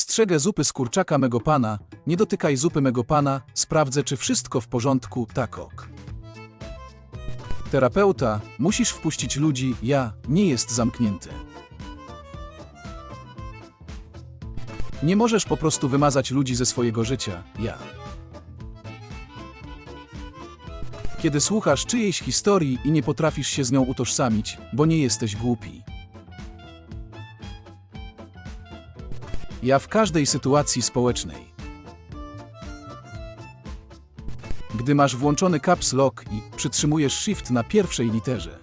Strzegę zupy z kurczaka mego pana, nie dotykaj zupy mego pana, sprawdzę czy wszystko w porządku, tak ok. Terapeuta, musisz wpuścić ludzi, ja, nie jest zamknięty. Nie możesz po prostu wymazać ludzi ze swojego życia, ja. Kiedy słuchasz czyjejś historii i nie potrafisz się z nią utożsamić, bo nie jesteś głupi. Ja w każdej sytuacji społecznej. Gdy masz włączony caps lock i przytrzymujesz shift na pierwszej literze.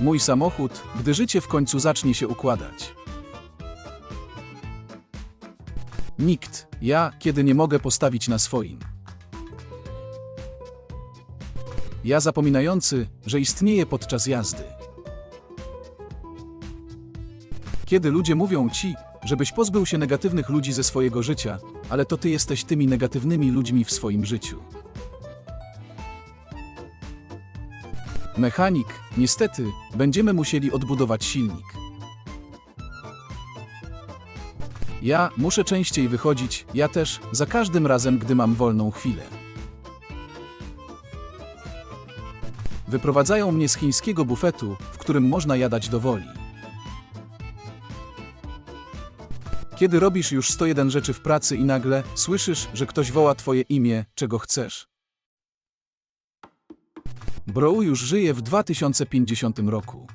Mój samochód, gdy życie w końcu zacznie się układać. Nikt, ja, kiedy nie mogę postawić na swoim. Ja zapominający, że istnieje podczas jazdy. Kiedy ludzie mówią ci, żebyś pozbył się negatywnych ludzi ze swojego życia, ale to ty jesteś tymi negatywnymi ludźmi w swoim życiu. Mechanik, niestety, będziemy musieli odbudować silnik. Ja muszę częściej wychodzić, ja też, za każdym razem, gdy mam wolną chwilę. Wyprowadzają mnie z chińskiego bufetu, w którym można jadać do woli. Kiedy robisz już 101 rzeczy w pracy i nagle słyszysz, że ktoś woła twoje imię, czego chcesz. Bro już żyje w 2050 roku.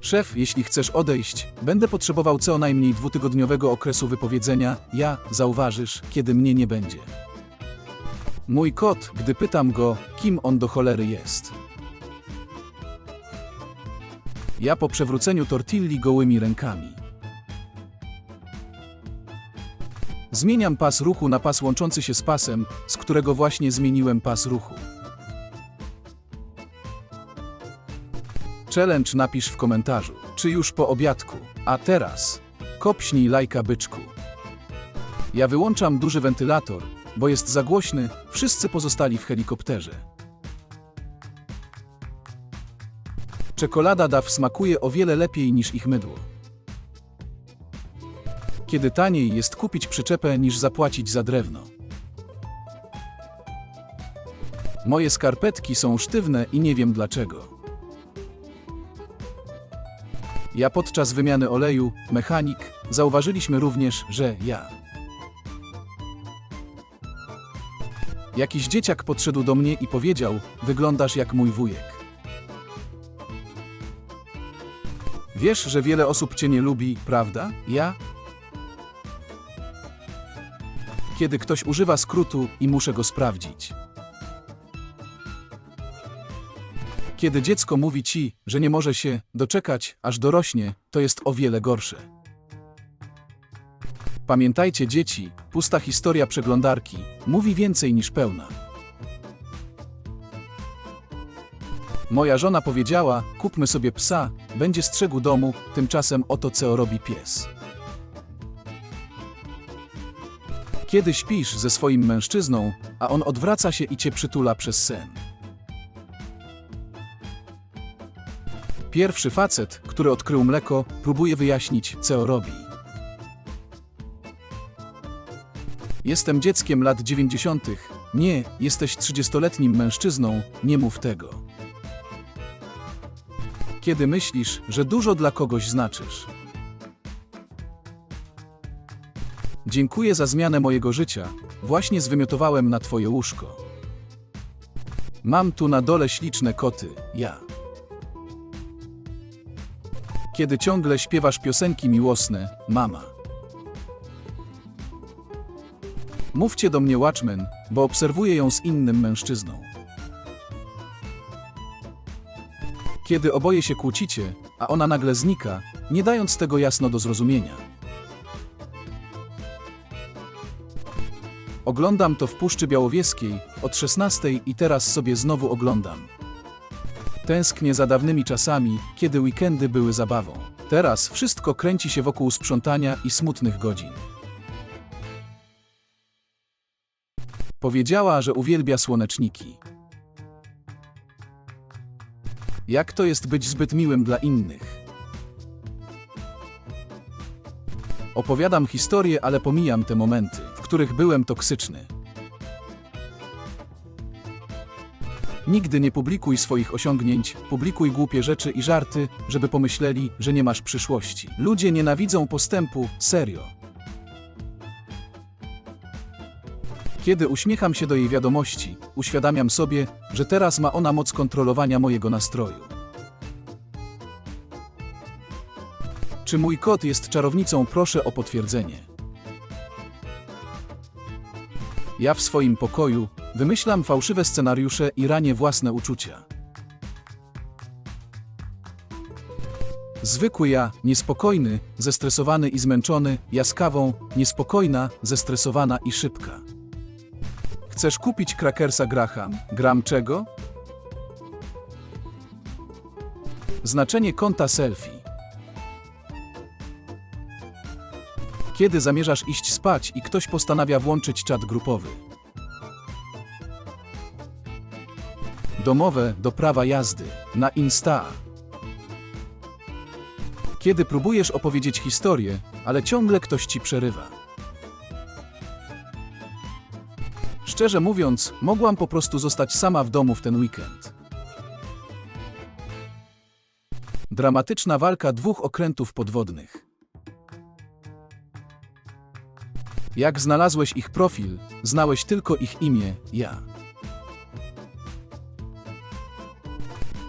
Szef, jeśli chcesz odejść, będę potrzebował co najmniej dwutygodniowego okresu wypowiedzenia, ja, zauważysz, kiedy mnie nie będzie. Mój kot, gdy pytam go, kim on do cholery jest. Ja po przewróceniu tortilli gołymi rękami. Zmieniam pas ruchu na pas łączący się z pasem, z którego właśnie zmieniłem pas ruchu. Challenge napisz w komentarzu, czy już po obiadku. A teraz kopśnij lajka byczku. Ja wyłączam duży wentylator, bo jest za głośny, wszyscy pozostali w helikopterze. Czekolada DAW smakuje o wiele lepiej niż ich mydło. Kiedy taniej jest kupić przyczepę niż zapłacić za drewno. Moje skarpetki są sztywne i nie wiem dlaczego. Ja podczas wymiany oleju, mechanik, zauważyliśmy również, że ja. Jakiś dzieciak podszedł do mnie i powiedział: Wyglądasz jak mój wujek. Wiesz, że wiele osób cię nie lubi, prawda? Ja? Kiedy ktoś używa skrótu i muszę go sprawdzić. Kiedy dziecko mówi ci, że nie może się doczekać, aż dorośnie, to jest o wiele gorsze. Pamiętajcie, dzieci, pusta historia przeglądarki mówi więcej niż pełna. Moja żona powiedziała: Kupmy sobie psa, będzie strzegł domu, tymczasem oto co robi pies. Kiedy śpisz ze swoim mężczyzną, a on odwraca się i cię przytula przez sen. Pierwszy facet, który odkrył mleko, próbuje wyjaśnić, co robi. Jestem dzieckiem lat 90. Nie, jesteś 30-letnim mężczyzną, nie mów tego. Kiedy myślisz, że dużo dla kogoś znaczysz. Dziękuję za zmianę mojego życia. Właśnie zwymiotowałem na twoje łóżko. Mam tu na dole śliczne koty, ja. Kiedy ciągle śpiewasz piosenki miłosne, mama. Mówcie do mnie Watchmen, bo obserwuję ją z innym mężczyzną. Kiedy oboje się kłócicie, a ona nagle znika, nie dając tego jasno do zrozumienia. Oglądam to w Puszczy Białowieskiej od 16 i teraz sobie znowu oglądam. Tęsknię za dawnymi czasami, kiedy weekendy były zabawą. Teraz wszystko kręci się wokół sprzątania i smutnych godzin. Powiedziała, że uwielbia słoneczniki. Jak to jest być zbyt miłym dla innych? Opowiadam historię, ale pomijam te momenty, w których byłem toksyczny. Nigdy nie publikuj swoich osiągnięć, publikuj głupie rzeczy i żarty, żeby pomyśleli, że nie masz przyszłości. Ludzie nienawidzą postępu, serio. Kiedy uśmiecham się do jej wiadomości, uświadamiam sobie, że teraz ma ona moc kontrolowania mojego nastroju. Czy mój kot jest czarownicą? Proszę o potwierdzenie. Ja w swoim pokoju wymyślam fałszywe scenariusze i ranię własne uczucia. Zwykły ja, niespokojny, zestresowany i zmęczony, ja z kawą, niespokojna, zestresowana i szybka. Chcesz kupić krakersa Graham? Gram czego? Znaczenie konta selfie. Kiedy zamierzasz iść spać i ktoś postanawia włączyć czat grupowy? Domowe do prawa jazdy na Insta. Kiedy próbujesz opowiedzieć historię, ale ciągle ktoś ci przerywa. Szczerze mówiąc, mogłam po prostu zostać sama w domu w ten weekend. Dramatyczna walka dwóch okrętów podwodnych. Jak znalazłeś ich profil, znałeś tylko ich imię, ja.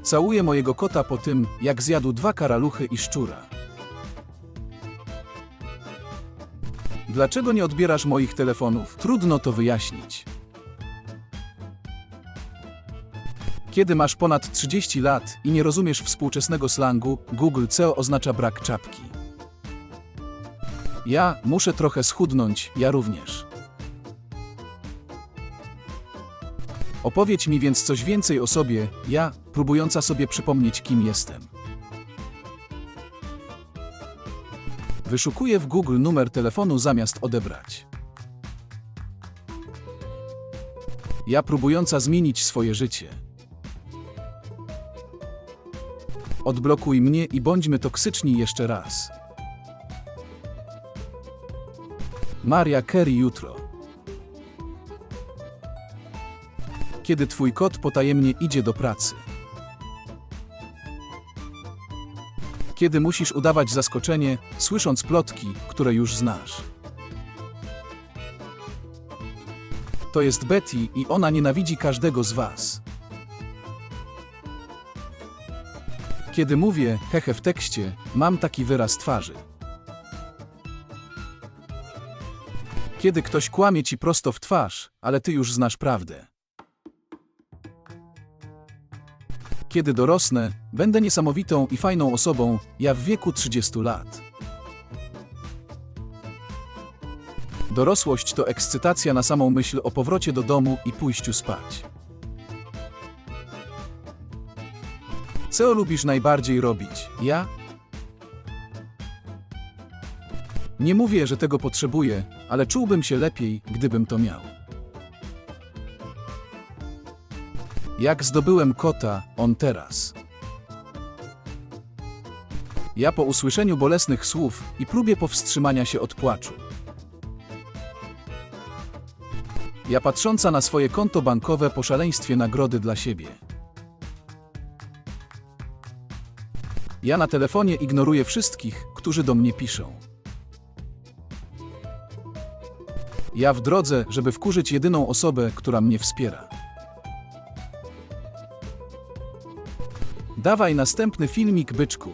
Całuję mojego kota po tym, jak zjadł dwa karaluchy i szczura. Dlaczego nie odbierasz moich telefonów? Trudno to wyjaśnić. Kiedy masz ponad 30 lat i nie rozumiesz współczesnego slangu, Google CEO oznacza brak czapki. Ja muszę trochę schudnąć, ja również. Opowiedz mi więc coś więcej o sobie, ja, próbująca sobie przypomnieć, kim jestem. Wyszukuję w Google numer telefonu zamiast odebrać. Ja próbująca zmienić swoje życie. Odblokuj mnie i bądźmy toksyczni jeszcze raz. Maria Carey jutro. Kiedy twój kot potajemnie idzie do pracy. Kiedy musisz udawać zaskoczenie, słysząc plotki, które już znasz. To jest Betty i ona nienawidzi każdego z was. Kiedy mówię hehe w tekście, mam taki wyraz twarzy. Kiedy ktoś kłamie ci prosto w twarz, ale ty już znasz prawdę. Kiedy dorosnę, będę niesamowitą i fajną osobą, ja w wieku 30 lat. Dorosłość to ekscytacja na samą myśl o powrocie do domu i pójściu spać. Co lubisz najbardziej robić? Ja? Nie mówię, że tego potrzebuję, ale czułbym się lepiej, gdybym to miał. Jak zdobyłem kota, on teraz. Ja po usłyszeniu bolesnych słów i próbie powstrzymania się od płaczu. Ja patrząca na swoje konto bankowe po szaleństwie nagrody dla siebie. Ja na telefonie ignoruję wszystkich, którzy do mnie piszą. Ja w drodze, żeby wkurzyć jedyną osobę, która mnie wspiera. Dawaj następny filmik, byczku.